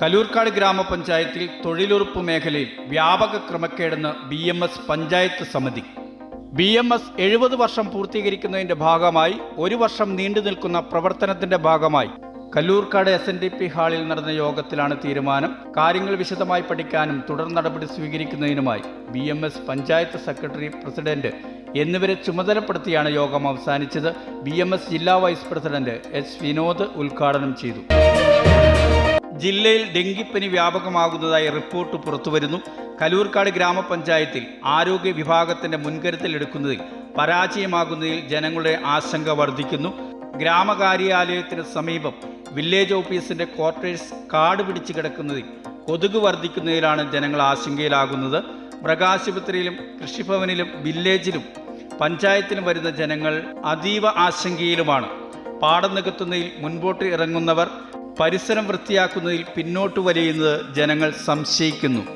കലൂർക്കാട് ഗ്രാമപഞ്ചായത്തിൽ തൊഴിലുറപ്പ് മേഖലയിൽ വ്യാപക ക്രമക്കേടെന്ന് B M S panchayat samiti. B M S എഴുപത് വർഷം പൂർത്തീകരിക്കുന്നതിന്റെ ഭാഗമായി ഒരു വർഷം നീണ്ടു നിൽക്കുന്ന പ്രവർത്തനത്തിന്റെ ഭാഗമായി Kalloorkkad S N D P ഹാളിൽ നടന്ന യോഗത്തിലാണ് തീരുമാനം. കാര്യങ്ങൾ വിശദമായി പഠിക്കാനും തുടർ നടപടി സ്വീകരിക്കുന്നതിനുമായി B M S panchayat secretary president എന്നിവരെ ചുമതലപ്പെടുത്തിയാണ് യോഗം അവസാനിച്ചത്. ബി എം എസ് ജില്ലാ വൈസ് പ്രസിഡന്റ് എച്ച് വിനോദ് ഉദ്ഘാടനം ചെയ്തു. ജില്ലയിൽ ഡെങ്കിപ്പനി വ്യാപകമാകുന്നതായി റിപ്പോർട്ട് പുറത്തുവരുന്നു. കലൂർക്കാട് ഗ്രാമപഞ്ചായത്തിൽ ആരോഗ്യ വിഭാഗത്തിന്റെ മുൻകരുതലെടുക്കുന്നതിൽ പരാജയമാകുന്നതിൽ ജനങ്ങളുടെ ആശങ്ക വർദ്ധിക്കുന്നു. ഗ്രാമകാര്യാലയത്തിന് സമീപം വില്ലേജ് ഓഫീസിന്റെ ക്വാർട്ടേഴ്സ് കാട് പിടിച്ചു കിടക്കുന്നതിൽ കൊതുക് വർദ്ധിക്കുന്നതിലാണ് ജനങ്ങൾ ആശങ്കയിലാകുന്നത്. മൃഗാശുപത്രിയിലും കൃഷിഭവനിലും വില്ലേജിലും പഞ്ചായത്തിലും വരുന്ന ജനങ്ങൾ അതീവ ആശങ്കയിലുമാണ്. പാടം നികത്തുന്നതിൽ മുൻപോട്ട് ഇറങ്ങുന്നവർ പരിസരം വൃത്തിയാക്കുന്നതിൽ പിന്നോട്ട് വലിയുന്നത് ജനങ്ങൾ സംശയിക്കുന്നു.